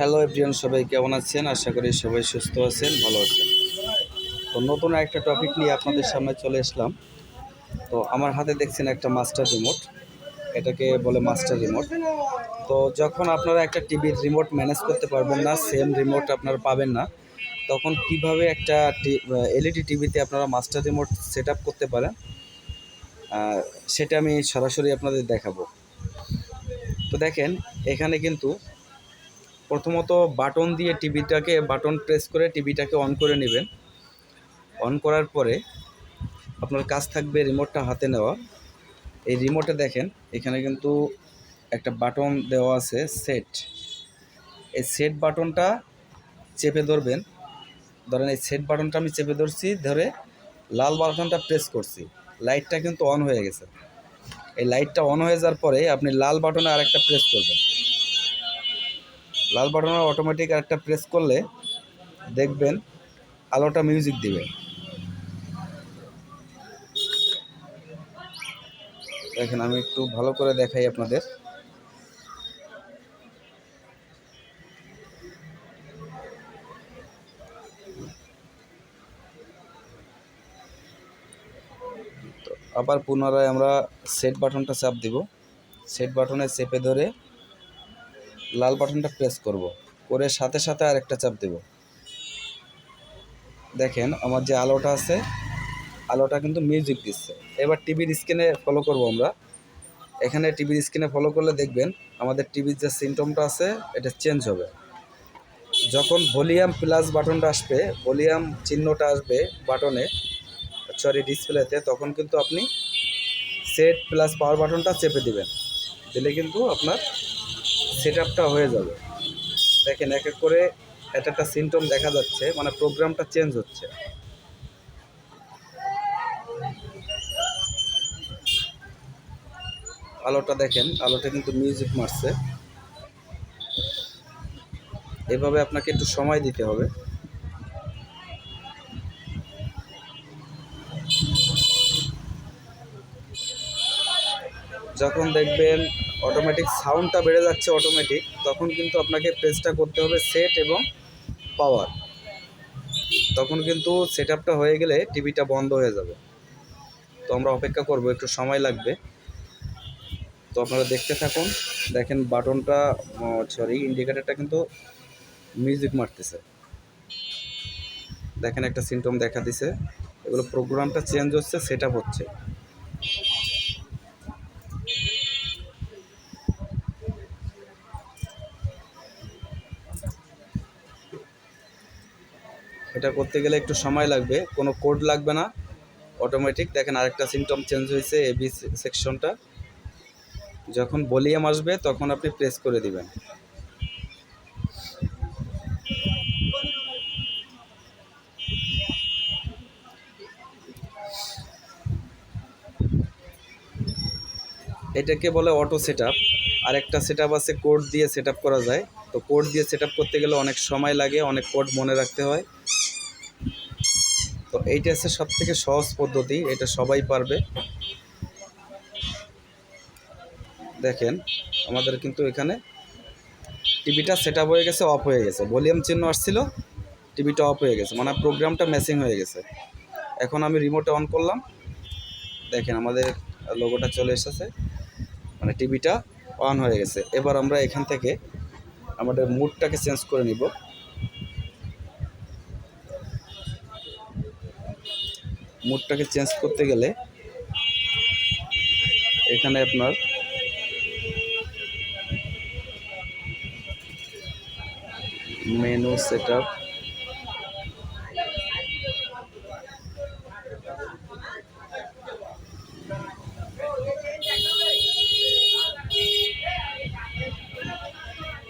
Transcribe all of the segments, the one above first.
Hello everyone সবাই কেমন আছেন? আশা করি সবাই সুস্থ আছেন, ভালো আছেন। তো নতুন একটা টপিক নিয়ে আপনাদের সামনে চলে আসলাম। তো আমার হাতে দেখছেন একটা মাস্টার রিমোট এটাকে বলে মাস্টার রিমোট তো যখন আপনারা একটা টিভির রিমোট ম্যানেজ করতে পারবেন না সেম রিমোট আপনারা পাবেন না, তখন কীভাবে একটা এলইডি টিভিতে আপনারা মাস্টার রিমোট সেট করতে পারেন সেটা আমি সরাসরি আপনাদের দেখাবো। তো দেখেন, এখানে কিন্তু প্রথমত বাটন দিয়ে টিভিটাকে, বাটন প্রেস করে টিভিটাকে অন করে নেবেন। অন করার পরে আপনার কাজ থাকবে রিমোটটা হাতে নেওয়া। এই রিমোটে দেখেন, এখানে কিন্তু একটা বাটন দেওয়া আছে, সেট। এই সেট বাটনটা চেপে ধরবেন। ধরেন এই সেট বাটনটা আমি চেপে ধরছি, ধরে লাল বাটনটা প্রেস করছি। লাইটটা কিন্তু অন হয়ে গেছে। এই লাইটটা অন হয়ে যাওয়ার পরে আপনি লাল বাটনে আরেকটা প্রেস করবেন। লাল বাটনে অটোমেটিক একটা প্রেস করলে দেখবেন আলোটা মিউজিক দিবে। দেখেন, আমি একটু ভালো করে দেখাই আপনাদের। আবার পুনরায় আমরা সেট বাটনটা চাপ দিব। সেট বাটনে চেপে ধরে লাল বাটনটা প্রেস করব। করে সাথে সাথে আরেকটা চাপ দেব। দেখেন, আমার যে আলোটা আছে, আলোটা কিন্তু মিউজিক দিচ্ছে। এবার টিভির স্ক্রিনে ফলো করব আমরা। এখানে টিভির স্ক্রিনে ফলো করলে দেখবেন, আমাদের টিভির যে সিমটমটা আছে, এটা চেঞ্জ হবে। যখন ভলিউম প্লাস বাটনটা আসবে ভলিউম চিহ্নটা আসবে বাটনে সরি ডিসপ্লেতে তখন কিন্তু আপনি সেট প্লাস পাওয়ার বাটনটা চেপে দিবেন। দিলে কিন্তু আপনার সেট আপটা হয়ে যাবে। দেখেন এক এক করে একটা একটা সিমটম দেখা যাচ্ছে মানে প্রোগ্রামটা চেঞ্জ হচ্ছে। আলোটা দেখেন, আলোটা কিন্তু মিউজিক মারছে। এভাবে আপনাকে একটু সময় দিতে হবে। যখন দেখবেন অটোমেটিক সাউন্ডটা বেড়ে যাচ্ছে অটোমেটিক তখন কিন্তু আপনাকে প্রেসটা করতে হবে সেট এবং পাওয়ার তখন কিন্তু সেট আপটা হয়ে গেলে টিভিটা বন্ধ হয়ে যাবে। তো আমরা অপেক্ষা করব, একটু সময় লাগবে। তো আপনারা দেখতে থাকুন, দেখেন বাটনটা সরি ইন্ডিকেটারটা কিন্তু মিউজিক মারতেছে। দেখেন একটা সিমটম দেখা দিছে। এগুলো প্রোগ্রামটা চেঞ্জ হচ্ছে সেট হচ্ছে। এটা করতে গেলে একটু সময় লাগবে, কোনো কোড লাগবে না। অটোমেটিক দেখেন আরেকটা সিমটম চেঞ্জ হয়েছে এবি সেকশনটা যখন ভলিউম আসবে, তখন আপনি প্রেস করে দিবেন। এটাকে বলে অটো সেট আপ আরেকটা সেট আপ আছে কোড দিয়ে সেট করা যায়। তো কোড দিয়ে সেট করতে গেলে অনেক সময় লাগে, অনেক কোড মনে রাখতে হয়। তো এইটা হচ্ছে সব থেকে সহজ পদ্ধতি, এটা সবাই পারবে। দেখেন, আমাদের কিন্তু এখানে টিভিটা সেট হয়ে গেছে অফ হয়ে গেছে। ভলিউম চিহ্ন আসছিল, টিভিটা অফ হয়ে গেছে। মানে প্রোগ্রামটা ম্যাচিং হয়ে গেছে। এখন আমি রিমোটে অন করলাম। দেখেন, আমাদের লোগোটা চলে এসেছে। মানে টিভিটা অন হয়ে গেছে। এবার আমরা এখান থেকে আমাদের মুডটাকে চেঞ্জ করে নিব। মুডটাকে চেঞ্জ করতে গেলে এখানে আপনার মেনু সেট আপ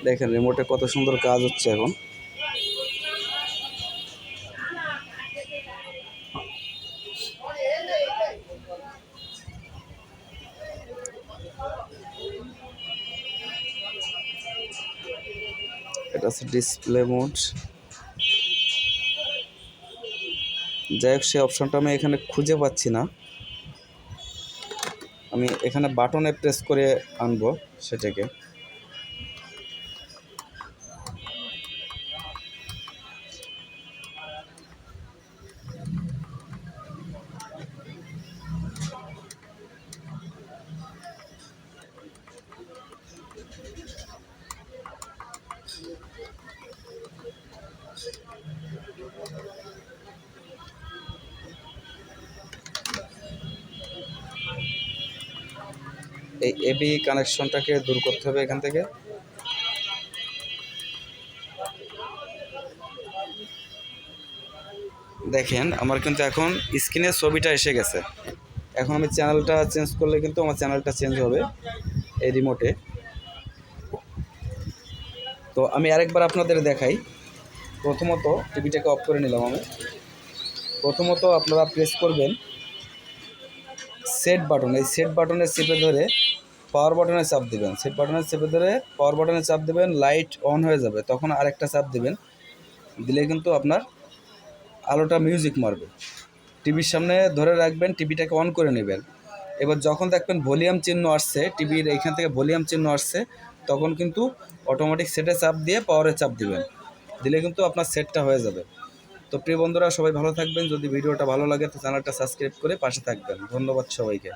দেখেন রিমোটে কত সুন্দর কাজ হচ্ছে এখন। হচ্ছে ডিসপ্লে মোড যাই হোক, সেই অপশানটা আমি এখানে খুঁজে পাচ্ছি না। আমি এখানে বাটনে প্রেস করে আনব সেটাকে। এই এবি কানেকশনটাকে দূর করতে হবে এখান থেকে। দেখেন, আমার কিন্তু এখন স্ক্রিনে ছবিটা এসে গেছে। এখন আমি চ্যানেলটা চেঞ্জ করলে কিন্তু আমার চ্যানেলটা চেঞ্জ হবে এই রিমোটে তো আমি আরেকবার আপনাদের দেখাই। প্রথমত টিভিটাকে অফ করে নিলাম আমি। প্রথমত আপনারা প্রেস করবেন সেট বাটন এই সেট বাটনে চেপে ধরে পাওয়ার বাটনে চাপ দিবেন। সেট বাটনে চেপে ধরে পাওয়ার বাটনে চাপ দিবেন লাইট অন হয়ে যাবে, তখন আরেকটা চাপ দিবেন। দিলে কিন্তু আপনার আলোটা মিউজিক মারবে। টিভির সামনে ধরে রাখবেন টিভিটাকে অন করে নেবেন। এবার যখন দেখবেন ভলিউম চিহ্ন আসছে টিভির এইখান থেকে ভলিউম চিহ্ন আসছে, তখন কিন্তু অটোমেটিক সেটে চাপ দিয়ে পাওয়ারে চাপ দিবেন। দিলে কিন্তু আপনার সেটটা হয়ে যাবে। তো প্রিয় বন্ধুরা, সবাই ভালো থাকবেন। যদি ভিডিওটা ভালো লাগে, তো চ্যানেলটা সাবস্ক্রাইব করে পাশে থাকবেন। ধন্যবাদ সবাইকে।